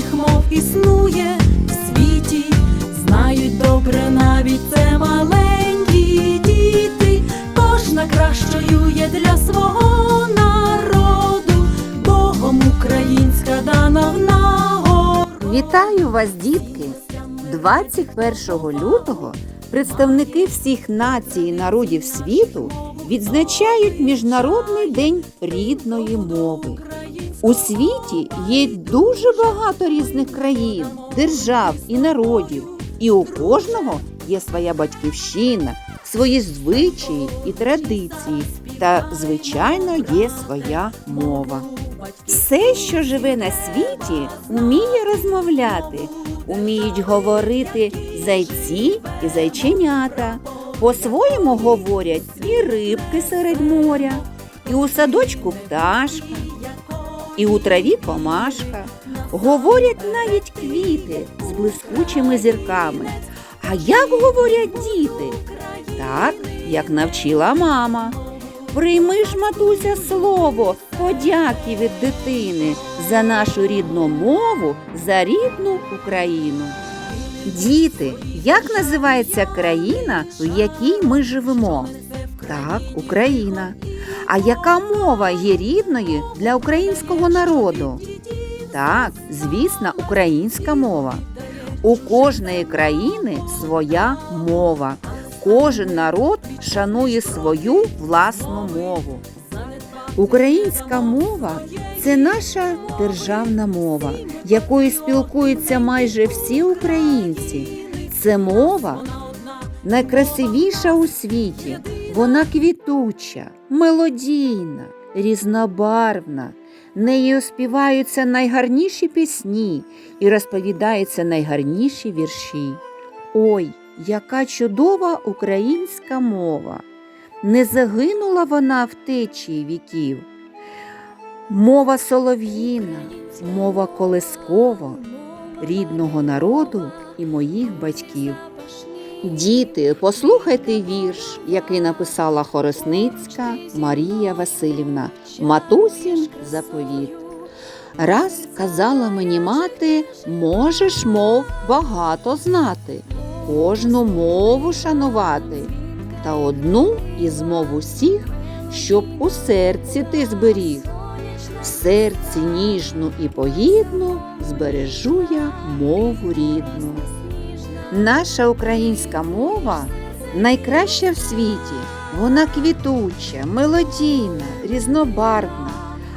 різних мов існує в світі, знають добре навіть це маленькі діти. Кожна кращою є для свого народу, Богом українська дана в нагороду. Вітаю вас, дітки! 21 лютого представники всіх націй і народів світу відзначають Міжнародний день рідної мови. У світі є дуже багато різних країн, держав і народів, і у кожного є своя батьківщина, свої звичаї і традиції, та, звичайно, є своя мова. Все, що живе на світі, вміє розмовляти, уміють говорити зайці і зайченята. По-своєму говорять і рибки серед моря, і у садочку пташка, і у траві комашка. Говорять навіть квіти з блискучими зірками. А як говорять діти? Так, як навчила мама. Прийми ж, матуся, слово подяки від дитини за нашу рідну мову, за рідну Україну. Діти, як називається країна, в якій ми живемо? Так, Україна. А яка мова є рідною для українського народу? Так, звісно, українська мова. У кожної країни своя мова. Кожен народ шанує свою власну мову. Українська мова це наша державна мова, якою спілкуються майже всі українці. Це мова найкрасивіша у світі. Вона квітуча, мелодійна, різнобарвна. Нею співаються найгарніші пісні і розповідаються найгарніші вірші. Ой, яка чудова українська мова! Не загинула вона в течії віків. Мова солов'їна, мова колискова, рідного народу і моїх батьків. Діти, послухайте вірш, який написала Хоросницька Марія Васильівна, Матусін заповіт. Раз казала мені мати, можеш мов багато знати, кожну мову шанувати, та одну із мов усіх, щоб у серці ти зберіг. В серці ніжну і погідну збережу я мову рідну. Наша українська мова найкраща в світі. Вона квітуча, мелодійна, різнобарвна.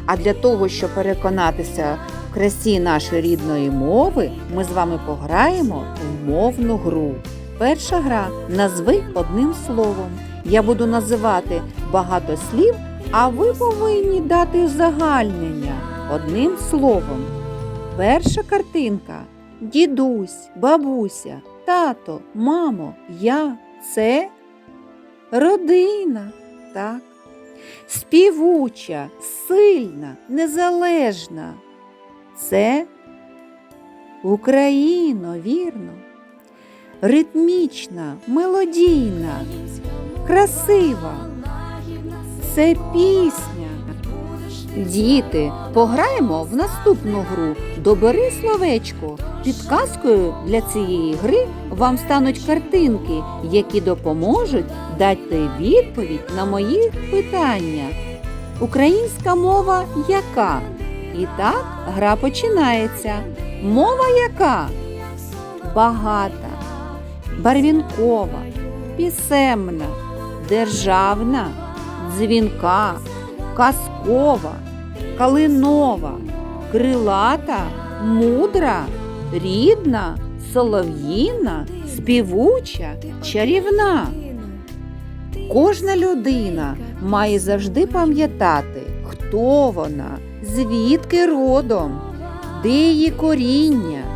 А для того, щоб переконатися в красі нашої рідної мови, ми з вами пограємо в мовну гру. Перша гра назви одним словом. Я буду називати багато слів, а ви повинні дати узагальнення одним словом. Перша картинка дідусь, бабуся, тато, мамо, я це родина. Так. Співуча, сильна, незалежна. Це Україно, вірно. Ритмічна, мелодійна, красива. Це пісня. Діти, пограємо в наступну гру. Добери словечко. Підказкою для цієї гри вам стануть картинки, які допоможуть дати відповідь на мої питання. Українська мова яка? І так гра починається. Мова яка? Багата, барвінкова, пісемна, державна, дзвінка, казкова, калинова, крилата, мудра, рідна, солов'їна, співуча, чарівна. Кожна людина має завжди пам'ятати, хто вона, звідки родом, де її коріння.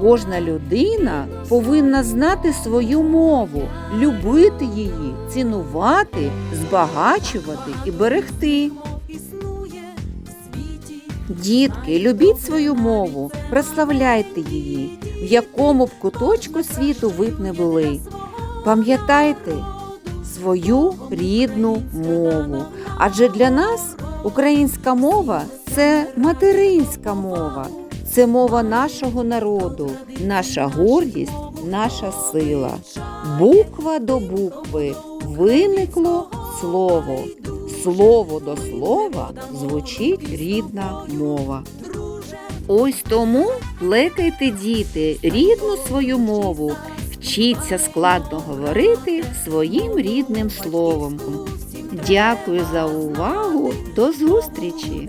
Кожна людина повинна знати свою мову, любити її, цінувати, збагачувати і берегти. Дітки, любіть свою мову, прославляйте її, в якому б куточку світу ви б не були. Пам'ятайте свою рідну мову. Адже для нас українська мова це материнська мова, Це мова нашого народу, наша гордість, наша сила. Буква до букви виникло слово. Слово до слова звучить рідна мова. Ось тому плекайте, діти, рідну свою мову, вчіться складно говорити своїм рідним словом. Дякую за увагу. До зустрічі!